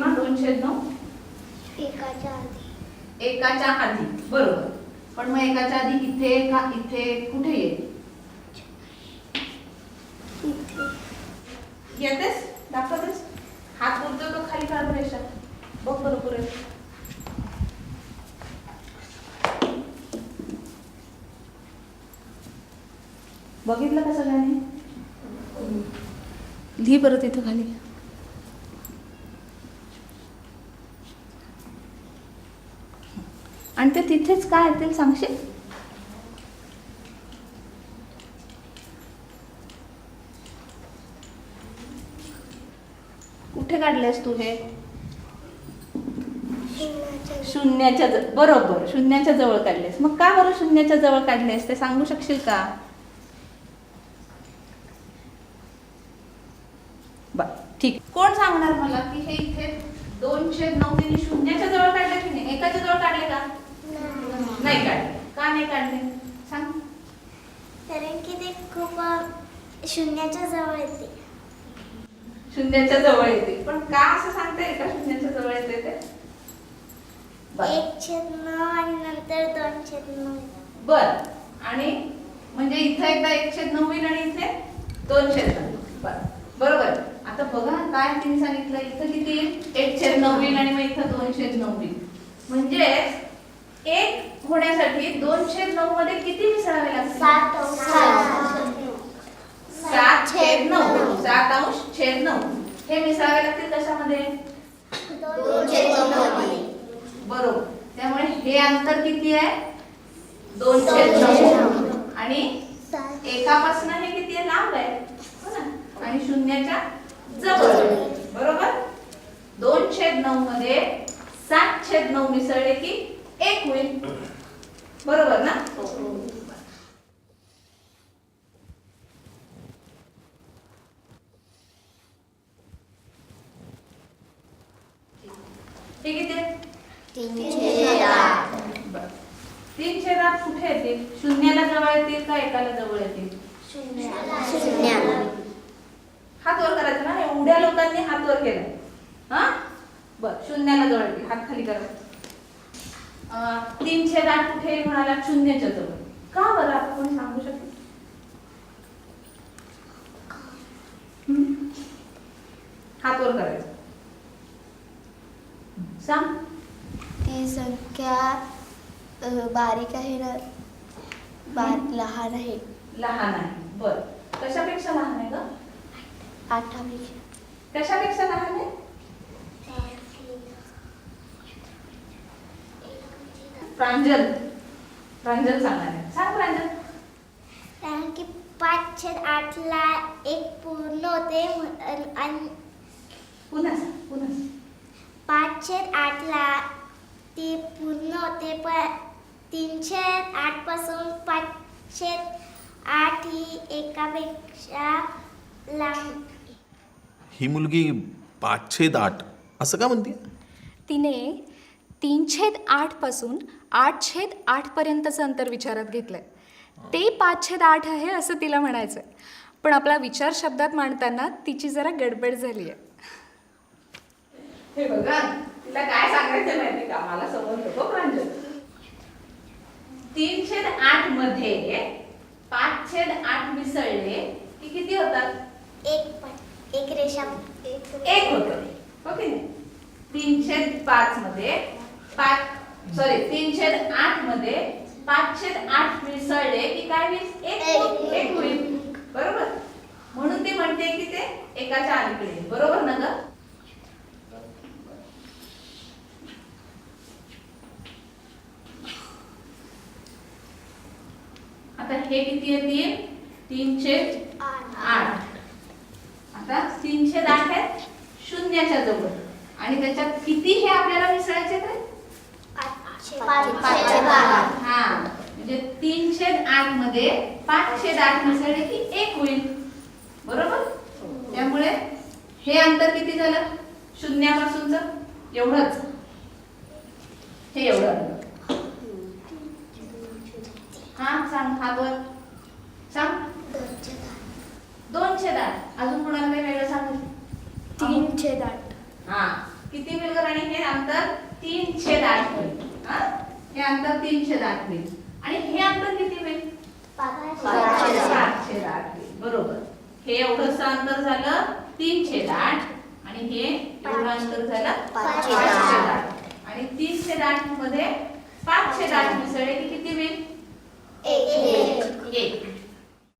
सीमा दोनशे नऊ? एकाच्या आधी. एकाच्या आधी. बरोबर. पण मग एकाच्या आधी इथे का इथे कुठे येईल? इथे. येतेस? दाखवतेस? हात बोलतो तो खाली काढ रेषा. बघ बरोबर आहे बघितलं का सगळ्यांनी? लिही बरं तिथं खाली. आणि ते तिथेच काय येतील सांगशील? कुठे काढलेस तू हे? शून्याच्या बरोबर शून्याच्या जवळ काढलेस मग का बरं शून्याच्या जवळ काढलेस ते सांगू शकशील का? ठीक. कोण सांगणार मला की हे इथे दोनशे नऊ शून्य शून्याच्या जवळ काढले की नाही एकाच्या जवळ काढले का नाही काढले का नाही काढले. सांग. कारण की ते खूप शून्याच्या जवळ येते. शून्याच्या जवळ येते. पण का असं सांगता येईल का शून्याच्या जवळ येते ते. एक छेद नऊ आणि नंतर दोन छेद नऊ. बर. आणि म्हणजे इथं एकदा एक छेद नऊ होईल आणि इथे दोन छेद नऊ बर. बरोबर. आता बघा काय तिने सांगितलं. इथं किती एक छेद नऊ होईल आणि मग इथं दोन छेद नऊ होईल. म्हणजे एक होण्यासाठी दोन छेद नऊ मध्ये किती मिसळावे लागतील? सात छेद नऊ. सात अंश छेद नऊ. हे मिसळावे लागतील कशामध्ये? बरोबर. त्यामुळे हे अंतर किती आहे? दोन दोन छेद छेद नऊ. आणि एकापासून हे किती आहे? लांब आहे. हो ना? आणि शून्याच्या जवळ. बरोबर? दोन छेद नऊ मध्ये सात छेद नऊ मिसळले की एक होईल. बरोबर ना? हे? तीन छेद आठ बरं. तीन छेद आठ कुठे येतील? शून्याला जवळ येतील का एकाला जवळ येतील? शून्य हात वर करायचा ना? एवढ्या लोकांनी हात वर केला हा? बर शून्याला जवळ येतील. हात खाली करा. अं, तीन छेद आठ कुठे म्हणाला शून्याच्या जवळ. का बरं आता कोणी सांगू हम्म? हात वर करायचा. सांग. ती संख्या बारीक आहे ना? बार लहान आहे. लहान आहे. बर. कशापेक्षा लहान आहे ग? आठापेक्षा कशापेक्षा लहान आहे? प्रांजल. प्रांजल सांगणार आहे सांग प्रांजल. कारण की पाच छेद आठला एक पूर्ण होते आणि पुन्हा सांग पुन्हा सांग. पाच छेद आठला ती पूर्ण होते पण तीनशे आठपासून पाचशे आठ ही एकापेक्षा लांब. ही मुलगी पाचशे आठ असं का म्हणते? तिने तीन छेद आठपासून आठ छेद आठपर्यंतचं अंतर विचारात घेतलं आहे ते पाच छेद आठ आहे असं तिला म्हणायचं आहे पण आपला विचार शब्दात मांडताना तिची जरा गडबड झाली आहे हे बघा तिला काय सांगायचं माहिती का? मला समजलं हो प्रांजल तीन छेद आठमध्ये पाच छेद आठ मिसळले की किती होतात? एक एक रेषा एक होत. हो तीन छेद पाच मध्ये पाच सॉरी तीन छेद आठमध्ये पाच छेद आठ मिसळले की काय होईल? एक होईल बरोबर? म्हणून ती म्हणते की ते एकाच्या अलीकडे आहे. बरोबर ना ग? आता हे किती येतील? तीनशे आठ. आता तीनशे आठ आहेत शून्याच्या जवळ. आणि त्याच्यात किती हे आपल्याला मिसळायचे ते पाचशे बारा हा म्हणजे तीनशे आठमध्ये पाचशे आठ मिसळले की एक होईल. बरोबर? त्यामुळे हे अंतर किती झालं? शून्यापासूनच? एवढंच. हे एवढं हा सांग हात वर सांग. दोनशे आठ दोनशे आठ. अजून कोणाला काही वेगळं सांग? तीनशे आठ. हा. किती होईल गं आणि हे अंतर तीनशे आठ होईल. हा अंतर तीनशे आठ होईल आणि हे अंतर किती होईल? सातशे आठ होईल बरोबर. हे एवढंसं अंतर झालं तीनशे आठ आणि हे एवढं अंतर झालं पाचशे. आठ आणि तीनशे आठमध्ये पाचशे आठ मिसळले की किती होईल? एक.